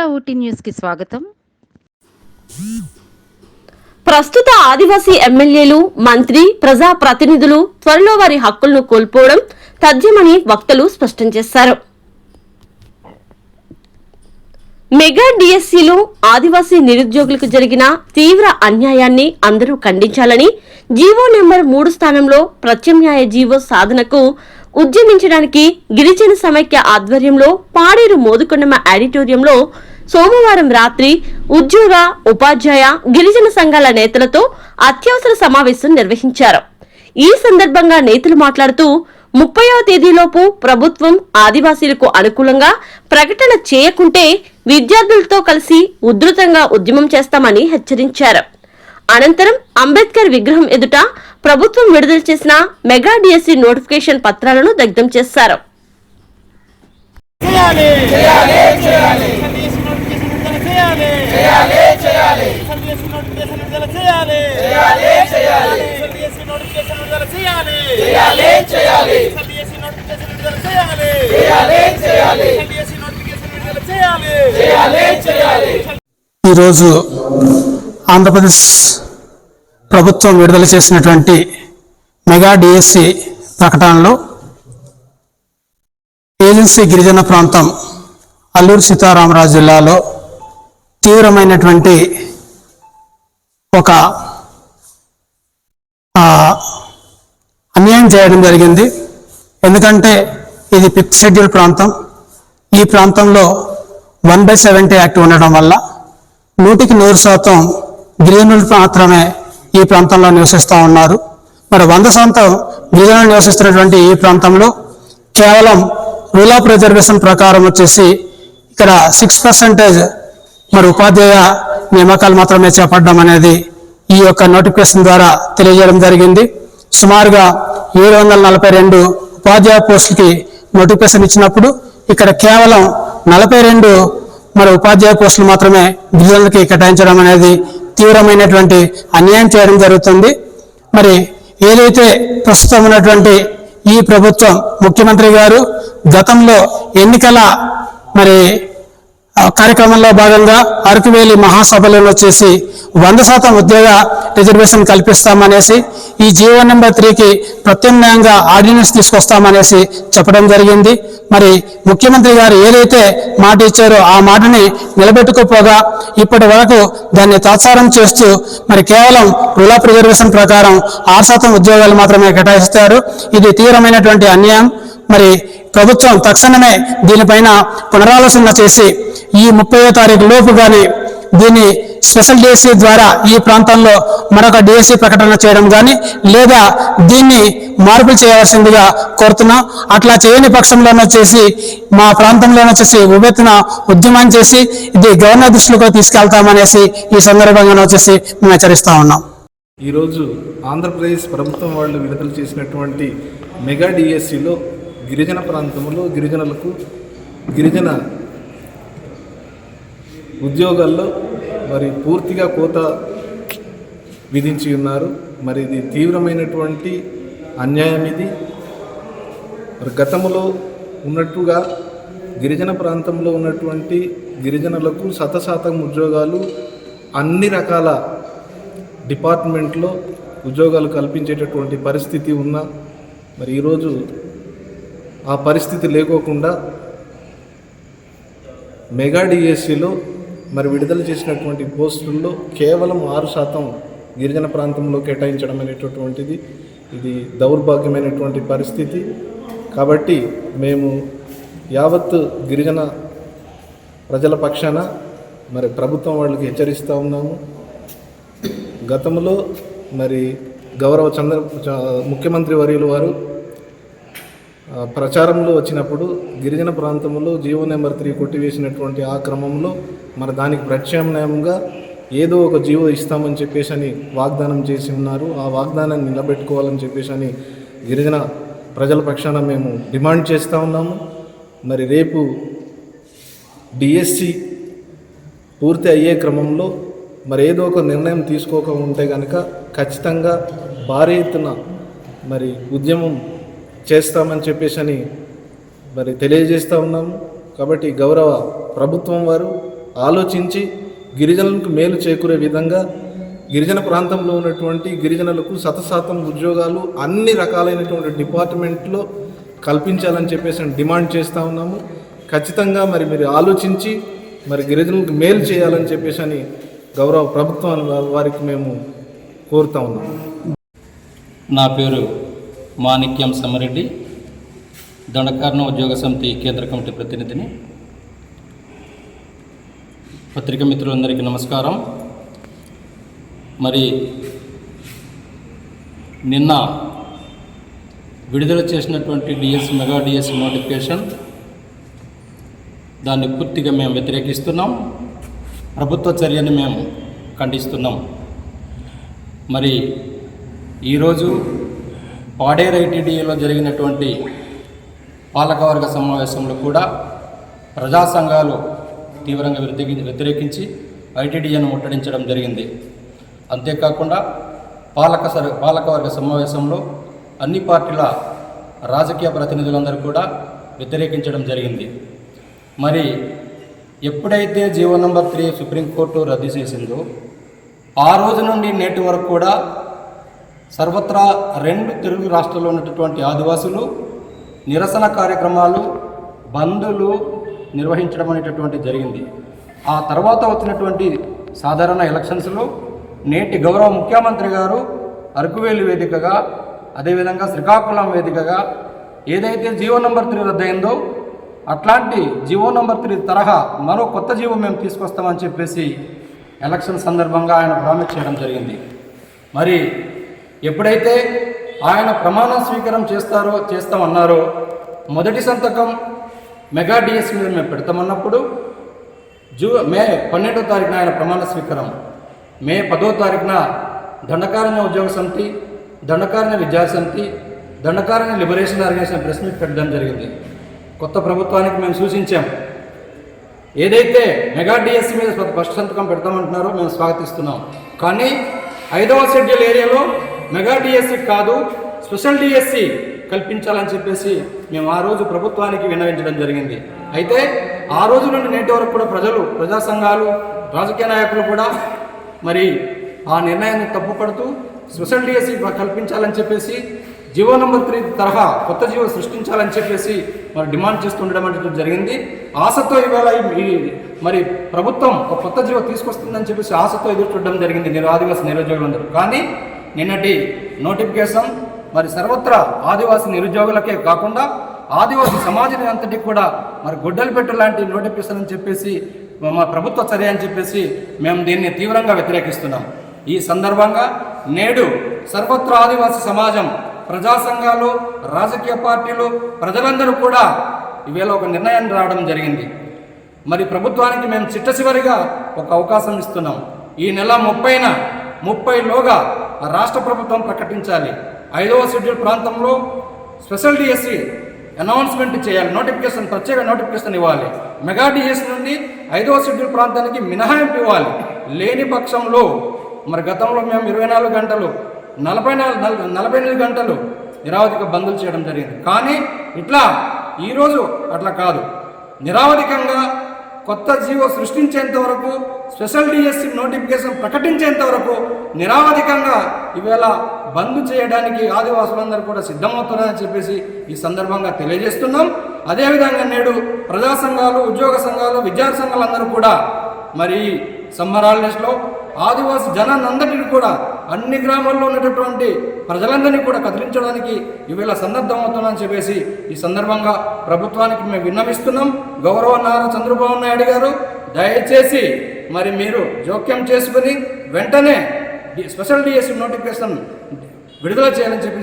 మన ఊటీ న్యూస్కి స్వాగతం. ప్రస్తుత ఆదివాసీ ఎమ్మెల్యేలు మంత్రి ప్రజా ప్రతినిధులు త్వరలో వారి హక్కులను కోల్పోవడం తథ్యమని వక్తలు స్పష్టం చేశారు. మెగా డిఎస్సీలో ఆదివాసీ నిరుద్యోగులకు జరిగిన తీవ్ర అన్యాయాన్ని అందరూ ఖండించాలని జీవో నెంబర్ మూడు స్థానంలో ప్రత్యామ్నాయ జీవో సాధనకు ఉద్యమించడానికి గిరిజన సమైక్య ఆధ్వర్యంలో పాడేరు మోదుకొండమ ఆడిటోరియంలో సోమవారం రాత్రి ఉద్యోగ ఉపాధ్యాయ గిరిజన సంఘాల నేతలతో అత్యవసర సమావేశం నిర్వహించారు. ఈ సందర్భంగా నేతలు మాట్లాడుతూ ముప్పయో తేదీలోపు ప్రభుత్వం ఆదివాసీలకు అనుకూలంగా ప్రకటన చేయకుంటే విద్యార్థులతో కలిసి ఉధృతంగా ఉద్యమం చేస్తామని హెచ్చరించారు. అనంతరం అంబేద్కర్ విగ్రహం ఎదుట ప్రభుత్వం విడుదల చేసిన మెగా డిఎస్సి నోటిఫికేషన్ పత్రాలను దగ్ధం చేశారు. చేయాలి చేయాలి చేయాలి. చేయాలి. చేయాలి చేయాలి. సర్వీస్ నోటిఫికేషన్ విడుదల చేయాలి. చేయాలి చేయాలి. సర్వీస్ నోటిఫికేషన్ విడుదల చేయాలి. చేయాలి చేయాలి. సర్వీస్ నోటిఫికేషన్ విడుదల చేయాలి. చేయాలి చేయాలి. సర్వీస్ నోటిఫికేషన్ విడుదల చేయాలి. చేయాలి చేయాలి. ఈరోజు ఆంధ్రప్రదేశ్ ప్రభుత్వం విడుదల చేసినటువంటి మెగా డిఎస్సి ప్రకటనలో ఏజెన్సీ గిరిజన ప్రాంతం అల్లూరు సీతారామరాజు జిల్లాలో తీవ్రమైనటువంటి ఒక అన్యాయం చేయడం జరిగింది. ఎందుకంటే ఇది ఫిఫ్త్ షెడ్యూల్ ప్రాంతం. ఈ ప్రాంతంలో వన్ బై సెవెంటీ యాక్ట్ ఉండడం వల్ల నూటికి నూరు శాతం గిరిజనులు మాత్రమే ఈ ప్రాంతంలో నివసిస్తూ ఉన్నారు. మరి వంద శాతం గిరిజనులు నివసిస్తున్నటువంటి ఈ ప్రాంతంలో కేవలం రూల్ ఆఫ్ రిజర్వేషన్ ప్రకారం వచ్చేసి ఇక్కడ సిక్స్ పర్సెంటేజ్ మరి ఉపాధ్యాయ నియామకాలు మాత్రమే చేపట్టడం అనేది ఈ యొక్క నోటిఫికేషన్ ద్వారా తెలియజేయడం జరిగింది. సుమారుగా ఏడు వందల నలభై రెండు ఉపాధ్యాయ పోస్టులకి నోటిఫికేషన్ ఇచ్చినప్పుడు ఇక్కడ కేవలం నలభై రెండు మరి ఉపాధ్యాయ పోస్టులు మాత్రమే గిరిజనులకి కేటాయించడం అనేది తీవ్రమైనటువంటి అన్యాయం చేయడం జరుగుతుంది. మరి ఏదైతే ప్రస్తుతం ఉన్నటువంటి ఈ ప్రభుత్వం ముఖ్యమంత్రి గారు గతంలో ఎన్నికల మరి కార్యక్రమంలో భాగంగా అరకువేలి మహాసభలో వచ్చేసి వంద శాతం ఉద్యోగ రిజర్వేషన్ కల్పిస్తామనేసి ఈ జీవో నెంబర్ త్రీకి ప్రత్యామ్నాయంగా ఆర్డినెన్స్ తీసుకొస్తామనేసి చెప్పడం జరిగింది. మరి ముఖ్యమంత్రి గారు ఏదైతే మాట ఇచ్చారో ఆ మాటని నిలబెట్టుకోపోగా ఇప్పటి వరకు దాన్ని తాత్సారం చేస్తూ మరి కేవలం రూల్ రిజర్వేషన్ ప్రకారం ఆరు శాతం ఉద్యోగాలు మాత్రమే కేటాయిస్తారు. ఇది తీవ్రమైనటువంటి అన్యాయం. మరి ప్రభుత్వం తక్షణమే దీనిపైన పునరాలోచన చేసి ఈ ముప్పై తారీఖు లోపు కానీ దీన్ని స్పెషల్ డిఎస్సి ద్వారా ఈ ప్రాంతంలో మరొక డిఎస్సి ప్రకటన చేయడం కానీ లేదా దీన్ని మార్పులు చేయవలసిందిగా కోరుతున్నాం. అట్లా చేయని పక్షంలోనే వచ్చేసి మా ప్రాంతంలోనే వచ్చేసి ఉవ్వెత్తున ఉద్యమం చేసి ఇది గవర్నర్ దృష్టిలో తీసుకెళ్తామనేసి ఈ సందర్భంగా వచ్చేసి మేము హెచ్చరిస్తా ఉన్నాం. ఈరోజు ఆంధ్రప్రదేశ్ ప్రభుత్వం వాళ్ళు విడుదల చేసినటువంటి మెగా డిఎస్సిలో గిరిజన ప్రాంతంలో గిరిజనులకు గిరిజన ఉద్యోగాల్లో మరి పూర్తిగా కోత విధించి ఉన్నారు. మరి ఇది తీవ్రమైనటువంటి అన్యాయం ఇది. మరి గతంలో ఉన్నట్టుగా గిరిజన ప్రాంతంలో ఉన్నటువంటి గిరిజనులకు శతశాతం ఉద్యోగాలు అన్ని రకాల డిపార్ట్మెంట్లో ఉద్యోగాలు కల్పించేటటువంటి పరిస్థితి ఉన్నా మరి ఈరోజు ఆ పరిస్థితి లేకోకుండా మెగా డిఎస్సిలో మరి విడుదల చేసినటువంటి పోస్టుల్లో కేవలం ఆరు శాతం గిరిజన ప్రాంతంలో కేటాయించడం అనేటటువంటిది ఇది దౌర్భాగ్యమైనటువంటి పరిస్థితి. కాబట్టి మేము యావత్ గిరిజన ప్రజల పక్షాన మరి ప్రభుత్వం వాళ్ళకి హెచ్చరిస్తూ ఉన్నాము. గతంలో మరి గౌరవ చంద్ర చ- ముఖ్యమంత్రి వర్యులు వారు ప్రచారంలో వచ్చినప్పుడు గిరిజన ప్రాంతంలో జీవో నెంబర్ త్రీ కొట్టివేసినటువంటి ఆ క్రమంలో మరి దానికి ప్రత్యామ్నాయంగా ఏదో ఒక జీవో ఇస్తామని చెప్పేసి అని వాగ్దానం చేసి ఉన్నారు. ఆ వాగ్దానాన్ని నిలబెట్టుకోవాలని చెప్పేసి అని గిరిజన ప్రజల పక్షాన మేము డిమాండ్ చేస్తూ ఉన్నాము. మరి రేపు డిఎస్సి పూర్తి అయ్యే క్రమంలో మరి ఏదో ఒక నిర్ణయం తీసుకోక ఉంటే కనుక ఖచ్చితంగా భారీ ఎత్తున మరి ఉద్యమం చేస్తామని చెప్పేసి అని మరి తెలియజేస్తూ ఉన్నాము కాబట్టి గౌరవ ప్రభుత్వం వారు ఆలోచించి గిరిజనులకు మేలు చేకూరే విధంగా గిరిజన ప్రాంతంలో ఉన్నటువంటి గిరిజనులకు శతశాతం ఉద్యోగాలు అన్ని రకాలైనటువంటి డిపార్ట్మెంట్లో కల్పించాలని చెప్పేసి డిమాండ్ చేస్తూ ఉన్నాము. ఖచ్చితంగా మరి మీరు ఆలోచించి మరి గిరిజనులకు మేలు చేయాలని చెప్పేసి అని గౌరవ ప్రభుత్వం వారికి మేము కోరుతా ఉన్నాము నా పేరు మాణిక్యం సమరెడ్డి దండకారణ ఉద్యోగ సమితి కేంద్ర కమిటీ ప్రతినిధిని. పత్రిక మిత్రులందరికీ నమస్కారం. మరి నిన్న విడుదల చేసినటువంటి డిఎస్ మెగా డిఎస్ నోటిఫికేషన్ దాన్ని పూర్తిగా మేము వ్యతిరేకిస్తున్నాం. ప్రభుత్వ చర్యని మేము ఖండిస్తున్నాం. మరి ఈరోజు పాడేరు ఐటీడీఏలో జరిగినటువంటి పాలకవర్గ సమావేశంలో కూడా ప్రజా సంఘాలు తీవ్రంగా వ్యతిరేకి వ్యతిరేకించి ఐటీడీఏను ముట్టడించడం జరిగింది. అంతేకాకుండా పాలక సర్ పాలకవర్గ సమావేశంలో అన్ని పార్టీల రాజకీయ ప్రతినిధులందరూ కూడా వ్యతిరేకించడం జరిగింది. మరి ఎప్పుడైతే జీవో నంబర్ త్రీ సుప్రీంకోర్టు రద్దు చేసిందో ఆ రోజు నుండి నేటి వరకు కూడా సర్వత్రా రెండు తెలుగు రాష్ట్రాల్లో ఉన్నటువంటి ఆదివాసులు నిరసన కార్యక్రమాలు బంధులు నిర్వహించడం అనేటటువంటి జరిగింది. ఆ తర్వాత వచ్చినటువంటి సాధారణ ఎలక్షన్స్లో నేటి గౌరవ ముఖ్యమంత్రి గారు అరకువేలి వేదికగా అదేవిధంగా శ్రీకాకుళం వేదికగా ఏదైతే జీవో నంబర్ త్రీ రద్దయిందో అట్లాంటి జీవో నంబర్ త్రీ తరహా మరో కొత్త జీవో మేము తీసుకొస్తామని చెప్పేసి ఎలక్షన్ సందర్భంగా ఆయన ప్రామిస్ చేయడం జరిగింది. మరి ఎప్పుడైతే ఆయన ప్రమాణ స్వీకారం చేస్తారో చేస్తామన్నారో మొదటి సంతకం మెగా డిఎస్ మీద మేము పెడతామన్నప్పుడు జూ మే పన్నెండో తారీఖున ఆయన ప్రమాణ స్వీకారం మే పదో తారీఖున దండకారణ్య ఉద్యోగ Samiti Dandakaranya Vidya Samiti Dandakaranya liberation organisation press meet పెట్టడం జరిగింది. కొత్త ప్రభుత్వానికి మేము సూచించాం. ఏదైతే మెగా డిఎస్సీ మీద ఫస్ట్ సంతకం పెడతామంటున్నారో మేము స్వాగతిస్తున్నాం. కానీ ఐదవ షెడ్యూల్ ఏరియాలో మెగా డిఎస్సి కాదు స్పెషల్ డిఎస్సి కల్పించాలని చెప్పేసి మేము ఆ రోజు ప్రభుత్వానికి విన్నవించడం జరిగింది. అయితే ఆ రోజు నుండి నేటి వరకు కూడా ప్రజలు ప్రజా సంఘాలు రాజకీయ నాయకులు కూడా మరి ఆ నిర్ణయాన్ని తప్పుపడుతూ స్పెషల్ డిఎస్సి కల్పించాలని చెప్పేసి జీవో త్రీ తరహా కొత్త జీవో సృష్టించాలని చెప్పేసి మరి డిమాండ్ చేస్తుండడం అనేది జరిగింది. ఆశతో ఇవాళ ఈ- మరి ప్రభుత్వం ఒక కొత్త జీవో తీసుకొస్తుందని చెప్పేసి ఆశతో ఎదురు చూడడం జరిగింది. నిరు ఆదివాసీ నిరుద్యోగులందరూ. కానీ నిన్నటి నోటిఫికేషన్ మరి సర్వత్రా ఆదివాసీ నిరుద్యోగులకే కాకుండా ఆదివాసీ సమాజం అంతటికి కూడా మరి గొడ్డలు పెట్టు లాంటి నోటిఫికేషన్ అని చెప్పేసి మా ప్రభుత్వ చర్య అని చెప్పేసి మేము దీన్ని తీవ్రంగా వ్యతిరేకిస్తున్నాం. ఈ సందర్భంగా నేడు సర్వత్ర ఆదివాసీ సమాజం ప్రజా సంఘాలు రాజకీయ పార్టీలు ప్రజలందరూ కూడా ఈవేళ ఒక నిర్ణయాన్ని రావడం జరిగింది. మరి ప్రభుత్వానికి మేము చిట్టచివరిగా ఒక అవకాశం ఇస్తున్నాం. ఈ నెల ముప్పైన ముప్పైలోగా రాష్ట్ర ప్రభుత్వం ప్రకటించాలి. ఐదవ షెడ్యూల్ ప్రాంతంలో స్పెషల్ డిఎస్సి అనౌన్స్మెంట్ చేయాలి. నోటిఫికేషన్ ప్రత్యేక నోటిఫికేషన్ ఇవ్వాలి. మెగా డిఎస్ నుండి ఐదవ షెడ్యూల్ ప్రాంతానికి మినహాయింపు ఇవ్వాలి. లేని పక్షంలో మరి గతంలో మేము ఇరవై నాలుగు గంటలు నలభై నాలుగు నల- నలభై ఎనిమిది గంటలు నిరావధిక బంద్లు చేయడం జరిగింది. కానీ ఇట్లా ఈరోజు అట్లా కాదు. నిరావధికంగా కొత్త జీవో సృష్టించేంత వరకు స్పెషల్ డిఎస్సి నోటిఫికేషన్ ప్రకటించేంత వరకు నిరావధికంగా ఈవేళ బంద్ చేయడానికి ఆదివాసులందరూ కూడా సిద్ధమవుతున్నారని చెప్పేసి ఈ సందర్భంగా తెలియజేస్తున్నాం. అదేవిధంగా నేడు ప్రజా సంఘాలు ఉద్యోగ సంఘాలు విద్యార్థి సంఘాలందరూ కూడా మరి ఈ సమ్మర్ హాలిడేస్లో ఆదివాసి జనాన్నందరినీ కూడా అన్ని గ్రామాల్లో ఉన్నటువంటి ప్రజలందరినీ కూడా కదిలించడానికి ఈవేళ సన్నద్ధమవుతున్నామని చెప్పేసి ఈ సందర్భంగా ప్రభుత్వానికి మేము విన్నవిస్తున్నాం. గౌరవ నారా చంద్రబాబు నాయుడు గారు దయచేసి మరి మీరు జోక్యం చేసుకుని వెంటనే స్పెషల్ డిఎస్సీ నోటిఫికేషన్ విడుదల చేయాలని చెప్పి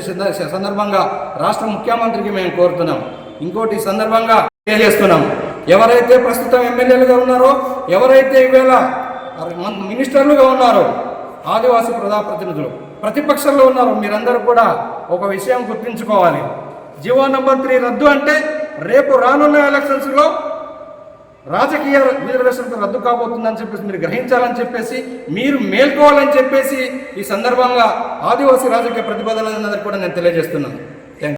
సందర్భంగా రాష్ట్ర ముఖ్యమంత్రికి మేము కోరుతున్నాం. ఇంకోటి సందర్భంగా తెలియజేస్తున్నాం. ఎవరైతే ప్రస్తుతం ఎమ్మెల్యేలుగా ఉన్నారో ఎవరైతే ఈవేళ మినిస్టర్లుగా ఉన్నారు ఆదివాసీ ప్రజాప్రతినిధులు ప్రతిపక్షంలో ఉన్నారు. మీరందరూ కూడా ఒక విషయం గుర్తుంచుకోవాలి. జీవో నంబర్ త్రీ రద్దు అంటే రేపు రానున్న ఎలక్షన్స్లో రాజకీయ రిజర్వేషన్ రద్దు కాబోతుందని చెప్పేసి మీరు గ్రహించాలని చెప్పేసి మీరు మేల్కోవాలని చెప్పేసి ఈ సందర్భంగా ఆదివాసీ రాజకీయ ప్రతిపాదనలందరికీ కూడా నేను తెలియజేస్తున్నాను.